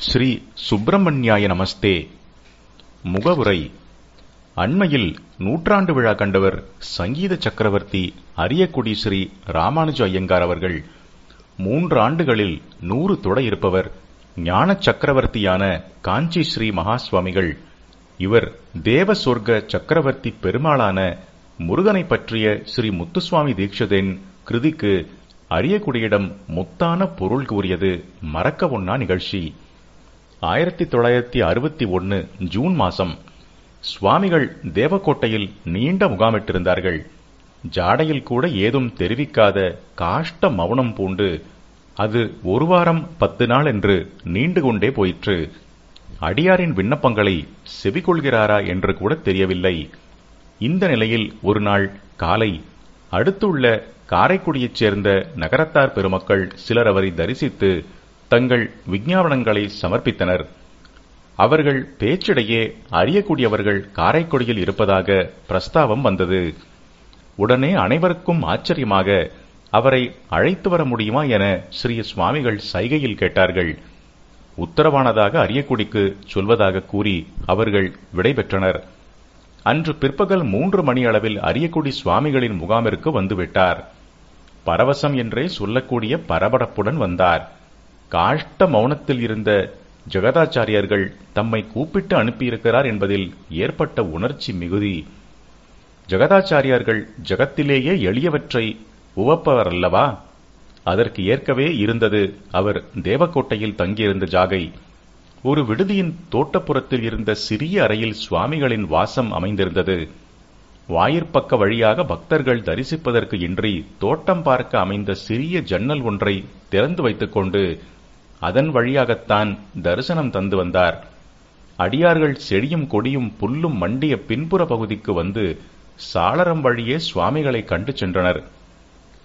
ஸ்ரீ சுப்பிரமணியாய நமஸ்தே. முகவுரை. அண்மையில் நூற்றாண்டு விழா கண்டவர் சங்கீத சக்கரவர்த்தி அரியக்குடி ஸ்ரீ ராமானுஜ ஐயங்கார் அவர்கள் மூன்று ஆண்டுகளில் நூறு தொடை இருப்பவர். ஞான சக்கரவர்த்தியான காஞ்சி ஸ்ரீ மகாஸ்வாமிகள். இவர் தேவ சொர்க்க சக்கரவர்த்தி பெருமாளான முருகனை பற்றிய ஸ்ரீ முத்துசுவாமி தீட்சிதரின் கிருதிக்கு அரியக்குடியிடம் முத்தான பொருள் கூறியது மறக்க ஒன்னா நிகழ்ச்சி. ஆயிரத்தி தொள்ளாயிரத்தி அறுபத்தி ஒன்னு ஜூன் மாசம் சுவாமிகள் தேவக்கோட்டையில் நீண்ட முகாமிட்டிருந்தார்கள். ஜாடையில் கூட ஏதும் தெரிவிக்காத காஷ்ட மௌனம் பூண்டு அது ஒரு வாரம் பத்து நாள் என்று நீண்டு கொண்டே போயிற்று. அடியாரின் விண்ணப்பங்களை செவிகொள்கிறாரா என்று கூட தெரியவில்லை. இந்த நிலையில் ஒரு நாள் காலை அடுத்துள்ள காரைக்குடியைச் சேர்ந்த நகரத்தார் பெருமக்கள் சிலர் அவரை தரிசித்து தங்கள் விஞ்ஞாபனங்களை சமர்ப்பித்தனர். அவர்கள் பேச்சிடையே அறியக்கூடியவர்கள் காரைக்குடியில் இருப்பதாக பிரஸ்தாவம் வந்தது. உடனே அனைவருக்கும் ஆச்சரியமாக அவரை அழைத்து வர முடியுமா என ஸ்ரீ சுவாமிகள் சைகையில் கேட்டார்கள். உத்தரவானதாக அரியக்குடிக்கு சொல்வதாக கூறி அவர்கள் விடைபெற்றனர் அன்று பிற்பகல் மூன்று மணி அளவில் அரியக்குடி சுவாமிகளின் முகாமிற்கு வந்துவிட்டார். பரவசம் என்றே சொல்லக்கூடிய பரபரப்புடன் வந்தார். காஷ்ட மௌனத்தில் இருந்த ஜெகதாச்சாரியர்கள் தம்மை கூப்பிட்டு அனுப்பியிருக்கிறார் என்பதில் ஏற்பட்ட உணர்ச்சி மிகுதி. ஜெகதாச்சாரியார்கள் ஜகத்திலேயே எளியவற்றை உவப்பவர் அல்லவா அதற்கு ஏற்கவே இருந்தது அவர் தேவக்கோட்டையில் தங்கியிருந்த ஜாகை. ஒரு விடுதியின் தோட்டப்புறத்தில் இருந்த சிறிய அறையில் சுவாமிகளின் வாசம் அமைந்திருந்தது. வாயிற்பக்க வழியாக பக்தர்கள் தரிசிப்பதற்கு இன்றி தோட்டம் பார்க்க அமைந்த சிறிய ஜன்னல் ஒன்றை திறந்து வைத்துக்கொண்டு அதன் வழியாகத்தான் தரிசனம் தந்து வந்தார். அடியார்கள் செடியும் கொடியும் புல்லும் மண்டிய பின்புற பகுதிக்கு வந்து சாளரம் வழியே சுவாமிகளை கண்டு சென்றனர்.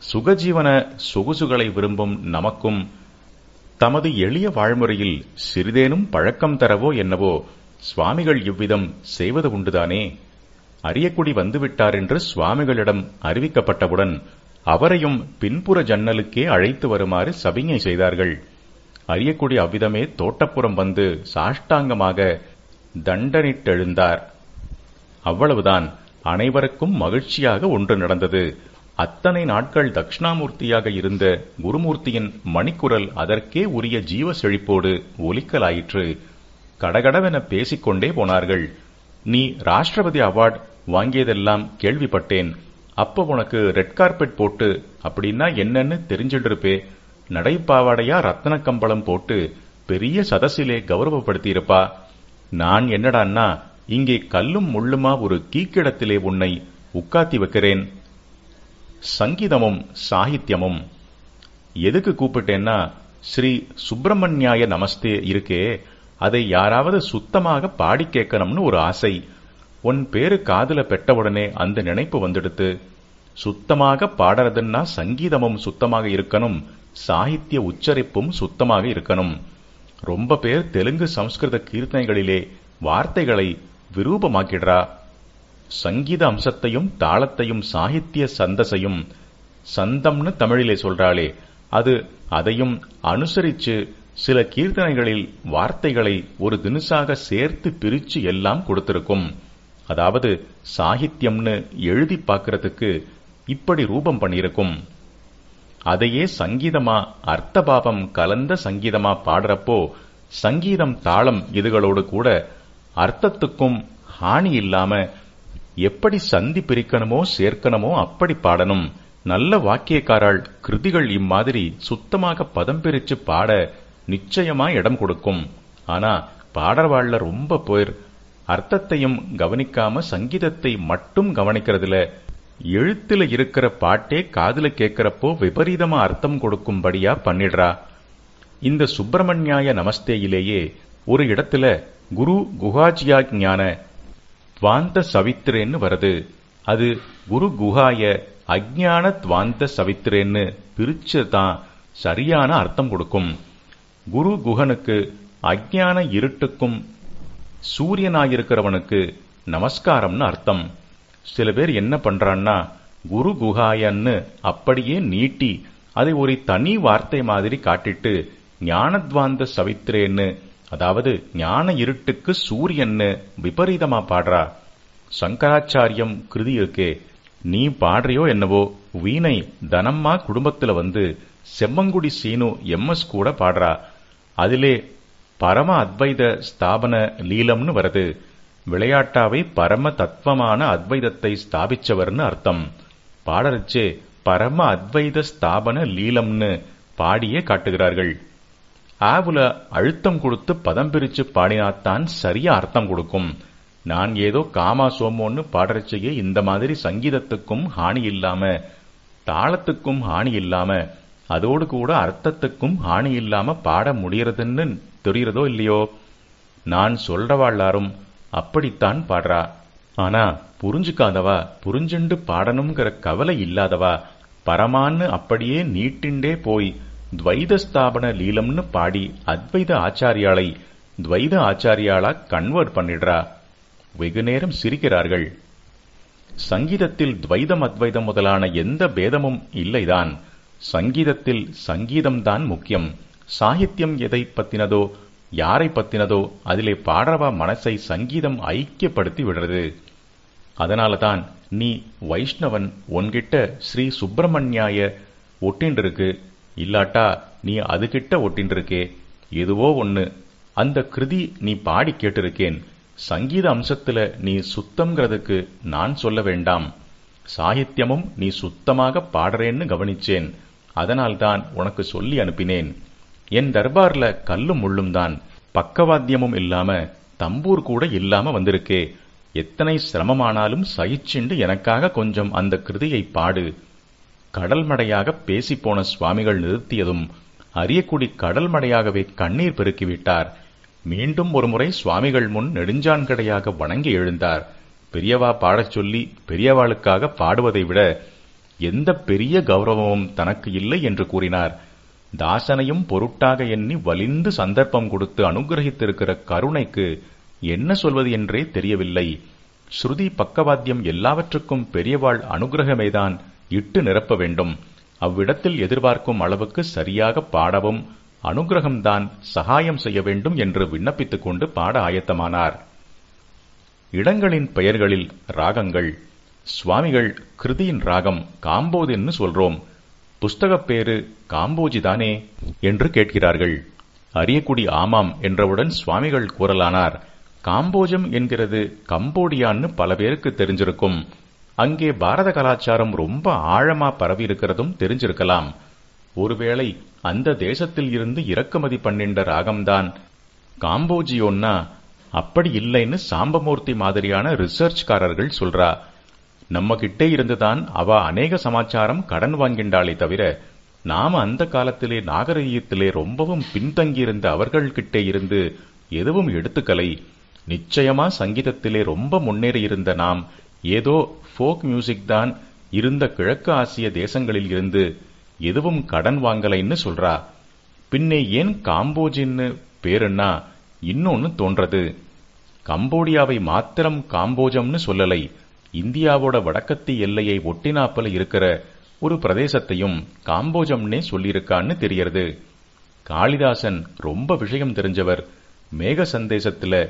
சுகஜீவன சொகுசுகளை விரும்பும் நமக்கும் தமது எளிய வாழ்முறையில் சிறிதேனும் பழக்கம் தரவோ என்னவோ சுவாமிகள் இவ்விதம் செய்வது உண்டுதானே? அரியக்குடி வந்துவிட்டார் என்று சுவாமிகளிடம் அறிவிக்கப்பட்டவுடன் அவரையும் பின்புற ஜன்னலுக்கே அழைத்து வருமாறு சபிஞை செய்தார்கள். அரியக்குடி அவ்விதமே தோட்டப்புறம் வந்து சாஷ்டாங்கமாக தண்டனிட்டெழுந்தார். அவ்வளவுதான். அனைவருக்கும் மகிழ்ச்சியாக ஒன்று நடந்தது. அத்தனை நாட்கள் தட்சிணாமூர்த்தியாக இருந்த குருமூர்த்தியின் மணிக்குரல் அதற்கே உரிய ஜீவ செழிப்போடு ஒலிக்கலாயிற்று. கடகடவென பேசிக்கொண்டே போனார்கள். நீ ராஷ்டிரபதி அவார்ட் வாங்கியதெல்லாம் கேள்விப்பட்டேன். அப்ப உனக்கு ரெட் கார்பெட் போட்டு அப்படின்னா என்னன்னு தெரிஞ்சிட்டிருப்பே. நடைப்பாவாடையா ரத்தன கம்பளம் போட்டு பெரிய சதசிலே கௌரவப்படுத்தியிருப்பா. நான் என்னடான்னா இங்கே கல்லும் முள்ளுமா ஒரு கீக்கிடத்திலே உன்னை உட்காத்தி வைக்கிறேன். சங்கீதமும் சாகித்யமும். எதுக்கு கூப்பிட்டேன்னா ஸ்ரீ சுப்பிரமணியாய நமஸ்தே இருக்கே அதை யாராவது சுத்தமாக பாடி கேட்கணும்னு ஒரு ஆசை. உன் பேரு காதுல பெட்டவுடனே அந்த நினைப்பு வந்துடுத்து. சுத்தமாக பாடுறதுன்னா சங்கீதமும் சுத்தமாக இருக்கணும். சாகித்ய உச்சரிப்பும் சுத்தமாக இருக்கணும். ரொம்ப பேர் தெலுங்கு சம்ஸ்கிருத கீர்த்தனைகளிலே வார்த்தைகளை விரூபமாக்கிடுறா. சங்கீத அம்சத்தையும் தாளத்தையும் சாகித்ய சந்தசையும் சந்தம்னு தமிழிலே சொல்றாளே. அது அதையும் அனுசரிச்சு சில கீர்த்தனைகளில் வார்த்தைகளை ஒரு தினுசாக சேர்த்து பிரிச்சு எல்லாம் கொடுத்திருக்கும். அதாவது சாகித்யம்னு எழுதி பார்க்கறதுக்கு இப்படி ரூபம் பண்ணியிருக்கும். அதையே சங்கீதமா அர்த்தபாவம் கலந்த சங்கீதமா பாடுறப்போ சங்கீதம் தாளம் இதுகளோடு கூட அர்த்தத்துக்கும் ஹானி இல்லாம எப்படி சந்தி பிரிக்கணுமோ சேர்க்கணுமோ அப்படி பாடணும். நல்ல வாக்கியக்காரால் கிருதிகள் இம்மாதிரி சுத்தமாக பதம் பிரிச்சு பாட நிச்சயமா இடம் கொடுக்கும். ஆனா பாடவாழ்ல ரொம்ப பேர். அர்த்தத்தையும் கவனிக்காம சங்கீதத்தை மட்டும் கவனிக்கிறதுல எழுத்துல இருக்கிற பாட்டே காதுல கேட்கிறப்போ விபரீதமா அர்த்தம் கொடுக்கும்படியா பண்ணிடுறா. இந்த சுப்பிரமணியாய நமஸ்தேயிலேயே ஒரு இடத்துல குரு குஹாஜியா ஞான துவாந்த சவித்திரேன்னு வருது. அது குரு குஹாய அஜான துவாந்த சவித்திரேன்னு பிரிச்சு தான் சரியான அர்த்தம் கொடுக்கும். குரு குஹனுக்கு அஜான இருட்டுக்கும் சூரியனாயிருக்கிறவனுக்கு நமஸ்காரம்னு அர்த்தம். சில பேர் என்ன பண்றான்னா குரு குஹாயன்னு அப்படியே நீட்டி அதை ஒரு தனி வார்த்தை மாதிரி காட்டிட்டு ஞானத்வாந்த சவித்திரேன்னு அதாவது ஞான இருட்டுக்கு சூரியன்னு விபரீதமா பாடுறா. சங்கராச்சாரியம் கிருதி இருக்கே நீ பாடுறியோ என்னவோ வீணை தனம்மா குடும்பத்துல வந்து செம்மங்குடி சீனு எம்எஸ் கூட பாடுறா. அதிலே பரம அத்வைத ஸ்தாபன லீலம்னு வருது. விளையாட்டாவை பரம தத்துவமான அத்வைதத்தை ஸ்தாபிச்சவர்னு அர்த்தம். பாடறச்சே பரம அத்வைத ஸ்தாபன லீலம்னு பாடியே காட்டுகிறார்கள். ஆவுல அழுத்தம் கொடுத்து பதம் பிரிச்சு பாடினாத்தான் சரியா அர்த்தம் கொடுக்கும். நான் ஏதோ காமா சோமோன்னு பாடுறச்சையே இந்த மாதிரி சங்கீதத்துக்கும் ஹானி இல்லாம தாளத்துக்கும் ஹானி இல்லாம அதோடு கூட அர்த்தத்துக்கும் ஹானி இல்லாம பாட முடியறதுன்னு தெரிகிறதோ இல்லையோ? நான் சொல்றவாழ்லாரும் அப்படித்தான் பாடுறா. ஆனா புரிஞ்சுக்காதவா புரிஞ்சுண்டு பாடணுங்கிற கவலை இல்லாதவா பரமான்னு அப்படியே நீட்டிண்டே போய் துவைத ஸ்தாபன லீலம்னு பாடி அத்வைத ஆச்சாரியாளை துவைத ஆச்சாரியாளா கன்வெர்ட் பண்ணிடுறா. வெகு நேரம் சிரிக்கிறார்கள். சங்கீதத்தில் துவைதம் அத்வைதம் முதலான எந்த பேதமும் இல்லைதான். சங்கீதத்தில் சங்கீதம்தான் முக்கியம். சாகித்யம் எதை பத்தினதோ யாரை பத்தினதோ அதிலே பாடுறவா மனசை சங்கீதம் ஐக்கியப்படுத்தி விடுறது. அதனாலதான் நீ வைஷ்ணவன் உன்கிட்ட ஸ்ரீ சுப்பிரமணியாய ஒட்டின்றிருக்கு. இல்லாட்டா நீ அதுகிட்ட ஒட்டின்றிருக்கே. எதுவோ ஒண்ணு. அந்த கிருதி நீ பாடி கேட்டிருக்கேன். சங்கீத அம்சத்துல நீ சுத்தம்ங்கிறதுக்கு நான் சொல்ல வேண்டாம். சாகித்யமும் நீ சுத்தமாக பாடுறேன்னு கவனிச்சேன். அதனால்தான் உனக்கு சொல்லி அனுப்பினேன். என் தர்பார்ல கல்லும் முள்ளும் தான். பக்கவாத்தியமும் இல்லாம தம்பூர் கூட இல்லாம வந்திருக்கே. எத்தனை சிரமமானாலும் சகிச்சுண்டு எனக்காக கொஞ்சம் அந்த கிருதியை பாடு. கடல்மடையாக பேசிப்போன சுவாமிகள் நிறுத்தியதும் அரியக்குடி கடல்மடையாகவே கண்ணீர் பெருக்கிவிட்டார். மீண்டும் ஒருமுறை சுவாமிகள் முன் நெடுஞ்சான்கடையாக வணங்கி எழுந்தார். பெரியவா பாடச் சொல்லி பெரியவாளுக்காக பாடுவதை விட எந்த பெரிய கௌரவமும் தனக்கு இல்லை என்று கூறினார். தாசனையும் பொருட்டாக எண்ணி வலிந்து சந்தர்ப்பம் கொடுத்து அனுகிரகித்திருக்கிற கருணைக்கு என்ன சொல்வது என்றே தெரியவில்லை. ஸ்ருதி பக்கவாத்தியம் எல்லாவற்றுக்கும் பெரியவாள் அனுகிரகமேதான் இட்டு நிரப்ப வேண்டும். அவ்விடத்தில் எதிர்பார்க்கும் அளவுக்கு சரியாக பாடவும் அனுகிரகம்தான் சகாயம் செய்ய வேண்டும் என்று விண்ணப்பித்துக் கொண்டு பாட ஆயத்தமானார். இடங்களின் பெயர்களில் ராகங்கள் சுவாமிகள் கிருதியின் ராகம் காம்போதுன்னு சொல்றோம். புஸ்தகப் பேரு காம்போஜி தானே என்று கேட்கிறார்கள். அரியக்குடி ஆமாம் என்றவுடன் சுவாமிகள் கூறலானார். காம்போஜம் என்கிறது கம்போடியான்னு பல பேருக்கு தெரிஞ்சிருக்கும். அங்கே பாரத கலாச்சாரம் ரொம்ப ஆழமா பரவி இருக்கிறதும் தெரிஞ்சிருக்கலாம். ஒருவேளை அந்த தேசத்தில் இருந்து இறக்குமதி பண்ணின்ற ராகம்தான். காம்போஜியோன்னா அப்படி இல்லைன்னு சாம்பமூர்த்தி மாதிரியான ரிசர்ச்காரர்கள் சொல்றா. நம்ம கிட்டே இருந்துதான் அவ அநேக சமாச்சாரம் கடன் வாங்கின்றாளே தவிர நாம அந்த காலத்திலே நாகரீகத்திலே ரொம்பவும் பின்தங்கியிருந்த அவர்கள்கிட்டே இருந்து எதுவும் எடுத்துக்கலை. நிச்சயமா சங்கீதத்திலே ரொம்ப முன்னேறி இருந்த நாம் ஏதோ ஃபோக் மியூசிக் தான் இருந்த கிழக்கு ஆசிய தேசங்களில் இருந்து எதுவும் கடன் வாங்கலைன்னு சொல்றா. பின்னே ஏன் காம்போஜின்னு பேருன்னா இன்னொன்னு தோன்றது. கம்போடியாவை மாத்திரம் காம்போஜம்னு சொல்லலை. இந்தியாவோட வடக்கத்தி எல்லையை ஒட்டினாப்பல இருக்கிற ஒரு பிரதேசத்தையும் காம்போஜம்னே சொல்லியிருக்கான்னு தெரியறது. காளிதாசன் ரொம்ப விஷயம் தெரிஞ்சவர். மேக சந்தேசத்துல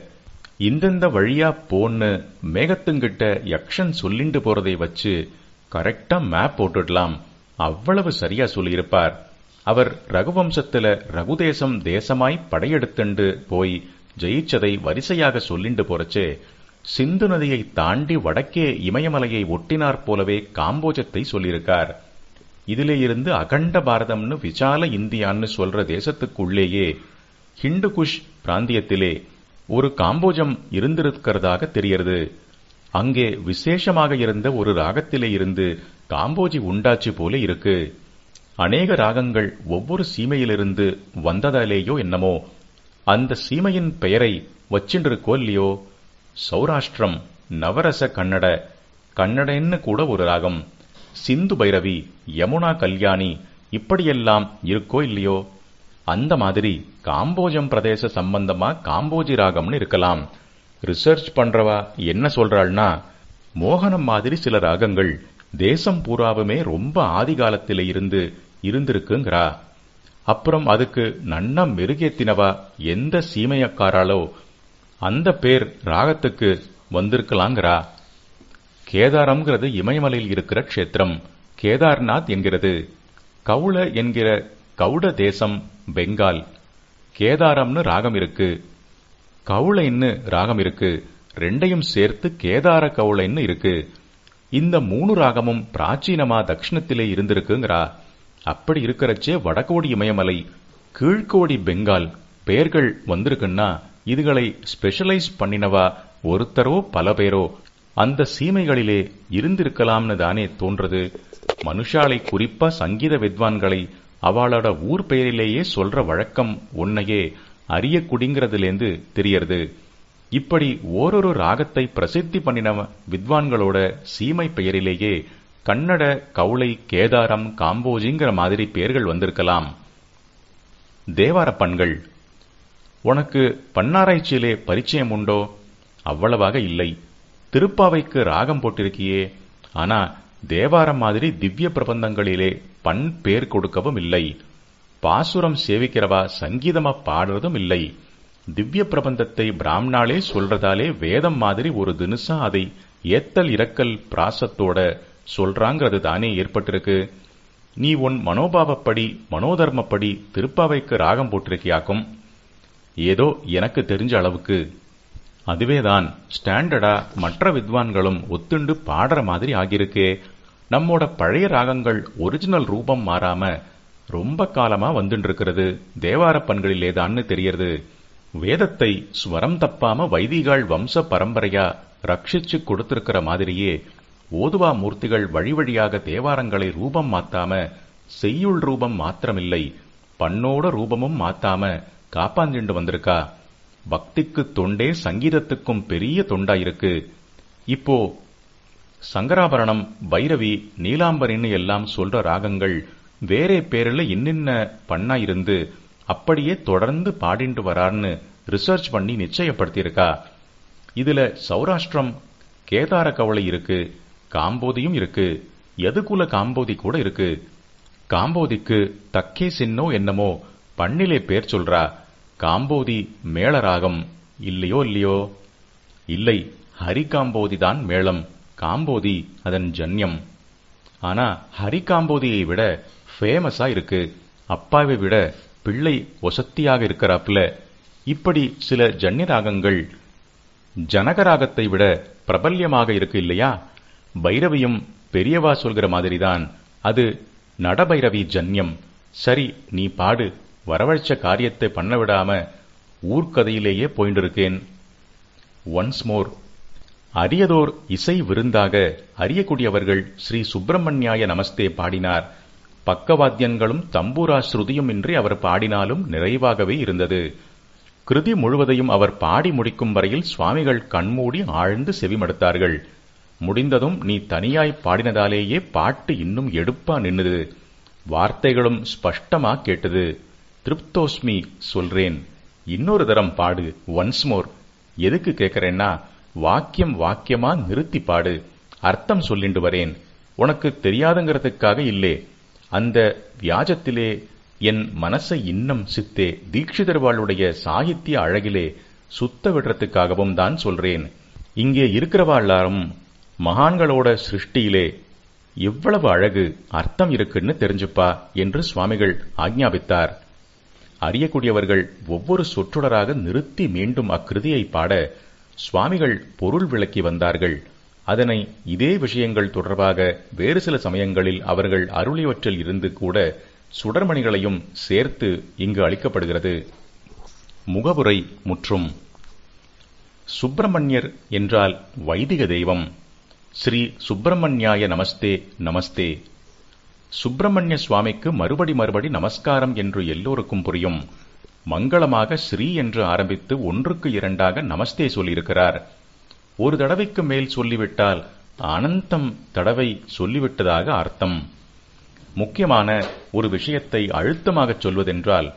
இந்தந்த வழியா போன்னு மேகத்துங்கிட்ட யக்ஷன் சொல்லிண்டு போறதை வச்சு கரெக்டா மேப் போட்டுடலாம். அவ்வளவு சரியா சொல்லியிருப்பார். அவர் ரகுவம்சத்துல ரகுதேசம் தேசமாய் படையெடுத்துண்டு போய் ஜெயிச்சதை வரிசையாக சொல்லிண்டு போறச்சே சிந்து நதியை தாண்டி வடக்கே இமயமலையை ஒட்டினார் போலவே காம்போஜத்தை சொல்லியிருக்கார். இதிலே இருந்து அகண்ட பாரதம்னு விசால இந்தியான்னு சொல்ற தேசத்துக்குள்ளேயே ஹிண்டு குஷ் பிராந்தியத்திலே ஒரு காம்போஜம் இருந்திருக்கிறதாக தெரியறது. அங்கே விசேஷமாக இருந்த ஒரு ராகத்திலே இருந்து காம்போஜி உண்டாச்சு போல இருக்கு. அநேக ராகங்கள் ஒவ்வொரு சீமையிலிருந்து வந்ததாலேயோ என்னமோ. அந்த சீமையின் பெயரை வச்சின்றிருக்கோ இல்லையோ? சௌராஷ்டிரம் நவரச கன்னட கன்னடன்னு கூட ஒரு ராகம். சிந்து பைரவி யமுனா கல்யாணி இப்படியெல்லாம் இருக்கோ இல்லையோ? அந்த மாதிரி காம்போஜம் பிரதேச சம்பந்தமா காம்போஜி ராகம்னு இருக்கலாம். ரிசர்ச் பண்றவா என்ன சொல்றாள்னா மோகனம் மாதிரி சில ராகங்கள் தேசம் பூராவுமே ரொம்ப ஆதிகாலத்தில இருந்து இருந்திருக்குங்கிறா. அப்புறம் அதுக்கு நன்னா மெருகேத்தினவா எந்த சீமையக்காராலோ அந்த பேர் ராகத்துக்கு வந்திருக்கலாங்கிறா? கேதாரம்ங்கிறது இமயமலையில் இருக்கிற க்ஷேத்திரம். கேதார்நாத் என்கிறது. கவுள என்கிற கவுட தேசம் பெங்கால். கேதாரம்னு ராகம் இருக்கு. கவுளைன்னு ராகம் இருக்கு. ரெண்டையும் சேர்த்து கேதார கவுளைன்னு இருக்கு. இந்த மூணு ராகமும் பிராச்சீனமா தட்சிணத்திலே இருந்திருக்குங்கிறா. அப்படி இருக்கிறச்சே வடகோடி இமயமலை கீழ்கோடி பெங்கால் பெயர்கள் வந்திருக்குன்னா இதுகளை ஸ்பெஷலைஸ் பண்ணினவா ஒருத்தரோ பல பேரோ அந்த சீமைகளிலே இருந்திருக்கலாம்னு தானே தோன்றது. மனுஷாலை குறிப்பா சங்கீத வித்வான்களை அவளோட ஊர் பெயரிலேயே சொல்ற வழக்கம் உன்னையே அரிய குடிங்கிறதுலேருந்து தெரியறது. இப்படி ஓரொரு ராகத்தை பிரசித்தி பண்ணின வித்வான்களோட சீமை பெயரிலேயே கன்னட கவுளை கேதாரம் காம்போஜிங்கிற மாதிரி பெயர்கள் வந்திருக்கலாம். தேவார பண்கள் உனக்கு பண்ணாராய்ச்சியிலே பரிச்சயம் உண்டோ? அவ்வளவாக இல்லை. திருப்பாவைக்கு ராகம் போட்டிருக்கியே. ஆனா தேவாரம் மாதிரி திவ்ய பிரபந்தங்களிலே பண் பேர் கொடுக்கவும் இல்லை. பாசுரம் சேவிக்கிறவா சங்கீதமா பாடுறதும் இல்லை. திவ்ய பிரபந்தத்தை பிராமணாலே சொல்றதாலே வேதம் மாதிரி ஒரு தினுசா அதை ஏத்தல் இறக்கல் பிராசத்தோட சொல்றாங்கிறது தானே ஏற்பட்டிருக்கு. நீ உன் மனோபாவப்படி மனோதர்மப்படி திருப்பாவைக்கு ராகம் போட்டிருக்கியாக்கும்? ஏதோ எனக்கு தெரிஞ்ச அளவுக்கு. அதுவேதான் ஸ்டாண்டர்டா மற்ற வித்வான்களும் ஒத்துண்டு பாடுற மாதிரி ஆகியிருக்கே. நம்மோட பழைய ராகங்கள் ஒரிஜினல் ரூபம் மாறாம ரொம்ப காலமா வந்துட்டு இருக்கிறது தேவார தெரியறது. வேதத்தை ஸ்வரம் தப்பாம வைதிகால் வம்ச பரம்பரையா ரட்சிச்சு கொடுத்திருக்கிற மாதிரியே ஓதுவா மூர்த்திகள் வழி வழியாக தேவாரங்களை ரூபம் மாத்தாம செய்யுள் ரூபம் மாத்திரமில்லை பண்ணோட ரூபமும் மாத்தாம காப்பாந்திண்டு வந்திருக்கா? பக்திக்கு தொண்டே சங்கீதத்துக்கும் பெரிய தொண்டா இருக்கு இப்போ சங்கராபரணம் பைரவி நீலாம்பரின்னு எல்லாம் சொல்ற ராகங்கள் வேறே பேரில் என்னென்ன பண்ணா இருந்து அப்படியே தொடர்ந்து பாடிண்டு வரார்னு ரிசர்ச் பண்ணி நிச்சயப்படுத்தியிருக்கா? இதுல சௌராஷ்டிரம் கேதார கவலை இருக்கு காம்போதியும் இருக்கு எதுகுல காம்போதி கூட இருக்கு? காம்போதிக்கு தக்கே சின்னோ என்னமோ பண்ணிலே பேர் சொல்றா. காம்போதி மேளராகம் இல்லையோ இல்லையோ? இல்லை ஹரிகாம்போதி தான் மேளம் காம்போதி அதன் ஜன்யம். ஆனா ஹரிகாம்போதியை விட ஃபேமஸா இருக்கு. அப்பாவை விட பிள்ளை ஒசத்தியாக இருக்கிறாப்புல. இப்படி சில ஜன்ய ராகங்கள் ஜனகராகத்தை விட பிரபல்யமாக இருக்கு இல்லையா? பைரவியும் பெரியவா சொல்கிற மாதிரிதான். அது நடபைரவி ஜன்யம். சரி நீ பாடு. வரவழைச்ச காரியத்தை பண்ண விடாம ஊர்க்கதையிலேயே போயின்றிருக்கேன். ஒன்ஸ் மோர் அரியதோர் இசை விருந்தாக அறியக்கூடியவர்கள் ஸ்ரீ சுப்பிரமணியாய நமஸ்தே பாடினார். பக்கவாத்தியங்களும் தம்பூரா ஸ்ருதியும் இன்றி அவர் பாடினாலும் நிறைவாகவே இருந்தது. கிருதி முழுவதையும் அவர் பாடி முடிக்கும் வரையில் சுவாமிகள் கண்மூடி ஆழ்ந்து செவிமடுத்தார்கள். முடிந்ததும் நீ தனியாய் பாடினதாலேயே பாட்டு இன்னும் எடுப்பா நின்னுது. வார்த்தைகளும் ஸ்பஷ்டமா கேட்டது. திருப்தோஸ்மி சொல்றேன். இன்னொரு தரம் பாடு ஒன்ஸ் மோர் எதுக்கு கேட்கறேன்னா வாக்கியம் வாக்கியமா நிறுத்தி பாடு. அர்த்தம் சொல்லிண்டு வரேன். உனக்கு தெரியாதுங்கிறதுக்காக இல்லே. அந்த வியாஜத்திலே என் மனசை இன்னும் சித்தே. தீட்சிதர்வாளுடைய சாகித்ய அழகிலே சுத்த விடுறதுக்காகவும் தான் சொல்றேன். இங்கே இருக்கிறவாழ்லாரும் மகான்களோட சிருஷ்டியிலே எவ்வளவு அழகு அர்த்தம் இருக்குன்னு தெரிஞ்சுப்பா என்று சுவாமிகள் ஆக்ஞாபித்தார் அறியக்கூடியவர்கள் ஒவ்வொரு சொற்றொடராக நிறுத்தி மீண்டும் அக்கிருதியை பாட சுவாமிகள் பொருள் விளக்கி வந்தார்கள். அதனை இதே விஷயங்கள் தொடர்பாக வேறு சில சமயங்களில் அவர்கள் அருளியவற்றில் இருந்து கூட சுடர்மணிகளையும் சேர்த்து இங்கு அளிக்கப்படுகிறது. முகவுரை முற்றும். சுப்பிரமணியர் என்றால் வைதிக தெய்வம். ஸ்ரீ சுப்பிரமணியாய நமஸ்தே நமஸ்தே. சுப்பிரமணிய சுவாமிக்கு மறுபடி மறுபடி நமஸ்காரம் என்று எல்லோருக்கும் புரியும். மங்களமாக ஸ்ரீ என்று ஆரம்பித்து ஒன்றுக்கு இரண்டாக நமஸ்தே சொல்லியிருக்கிறார். ஒரு தடவைக்கு மேல் சொல்லிவிட்டால் அனந்தம் தடவை சொல்லிவிட்டதாக அர்த்தம். முக்கியமான ஒரு விஷயத்தை அழுத்தமாக சொல்வதென்றால்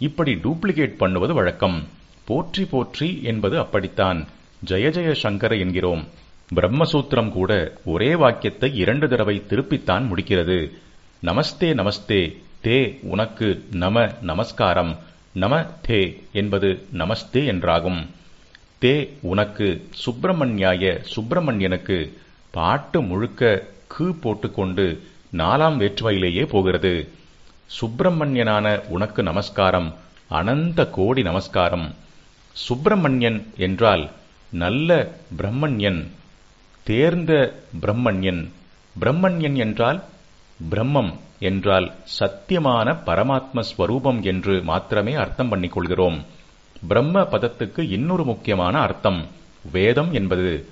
இப்படி டூப்ளிகேட் பண்ணுவது வழக்கம். போற்றி போற்றி என்பது அப்படித்தான். ஜெய ஜெய சங்கர என்கிறோம். பிரம்மசூத்திரம் கூட ஒரே வாக்கியத்தை இரண்டு தடவை திருப்பித்தான் முடிக்கிறது. நமஸ்தே நமஸ்தே தே உனக்கு நம நமஸ்காரம். நம தே என்பது நமஸ்தே என்றாகும். தே உனக்கு சுப்பிரமணியாய சுப்பிரமணியனுக்கு பாட்டு முழுக்க கு போட்டுக்கொண்டு நாலாம் வேற்றுமையிலேயே போகிறது. சுப்பிரமணியனான உனக்கு நமஸ்காரம் அனந்த கோடி நமஸ்காரம். சுப்பிரமணியன் என்றால் நல்ல பிரம்மண்யன் தேர்ந்த பிரம்மண்யன். பிரம்மண்யன் என்றால் பிரம்மம் என்றால் சத்தியமான பரமாத்ம ஸ்வரூபம் என்று மாத்திரமே அர்த்தம் பண்ணிக்கொள்கிறோம். பிரம்ம பதத்துக்கு இன்னொரு முக்கியமான அர்த்தம் வேதம் என்பது.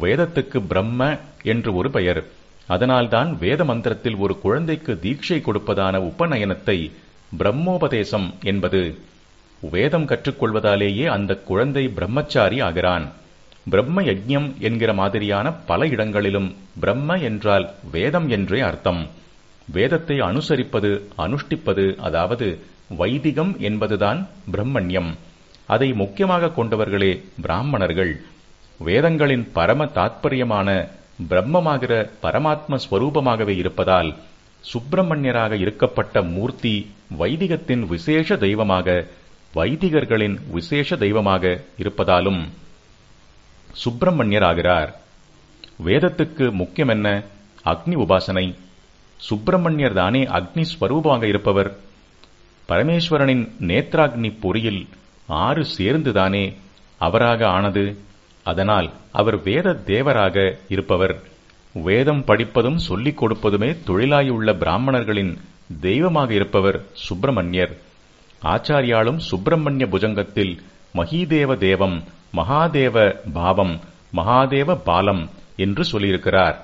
வேதத்துக்கு பிரம்ம என்று ஒரு பெயர். அதனால்தான் வேத மந்திரத்தில் ஒரு குழந்தைக்கு தீட்சை கொடுப்பதான உபநயனத்தை பிரம்மோபதேசம் என்பது. வேதம் கற்றுக்கொள்வதாலேயே அந்த குழந்தை பிரம்மச்சாரி ஆகிறான். பிரம்ம யஜ்யம் என்கிற மாதிரியான பல இடங்களிலும் பிரம்ம என்றால் வேதம் என்றே அர்த்தம். வேதத்தை அனுசரிப்பது அனுஷ்டிப்பது அதாவது வைதிகம் என்பதுதான் பிரம்மண்யம். அதை முக்கியமாக கொண்டவர்களே பிராமணர்கள். வேதங்களின் பரம தாத்பரியமான பிரம்மமாகிற பரமாத்ம ஸ்வரூபமாகவே இருப்பதால் சுப்பிரமணியராக இருக்கப்பட்ட மூர்த்தி வைதிகத்தின் விசேஷ தெய்வமாக வைதிகர்களின் விசேஷ தெய்வமாக இருப்பதாலும் சுப்பிரமணியர் ஆகிறார் வேதத்துக்கு முக்கியம் என்ன அக்னி உபாசனை சுப்பிரமணியர் தானே அக்னி ஸ்வரூபமாக இருப்பவர். பரமேஸ்வரனின் நேத்ராக்னி பொறியில் ஆறு சேர்ந்துதானே அவராக ஆனது. அதனால் அவர் வேத தேவராக இருப்பவர். வேதம் படிப்பதும் சொல்லிக் கொடுப்பதுமே தொழிலாயுள்ள பிராமணர்களின் தெய்வமாக இருப்பவர் சுப்பிரமணியர். ஆச்சாரியாலும் சுப்பிரமணிய புஜங்கத்தில் மகிதேவ தேவம் மகாதேவ பாவம் மகாதேவ பாலம் என்று சொல்லியிருக்கிறார்.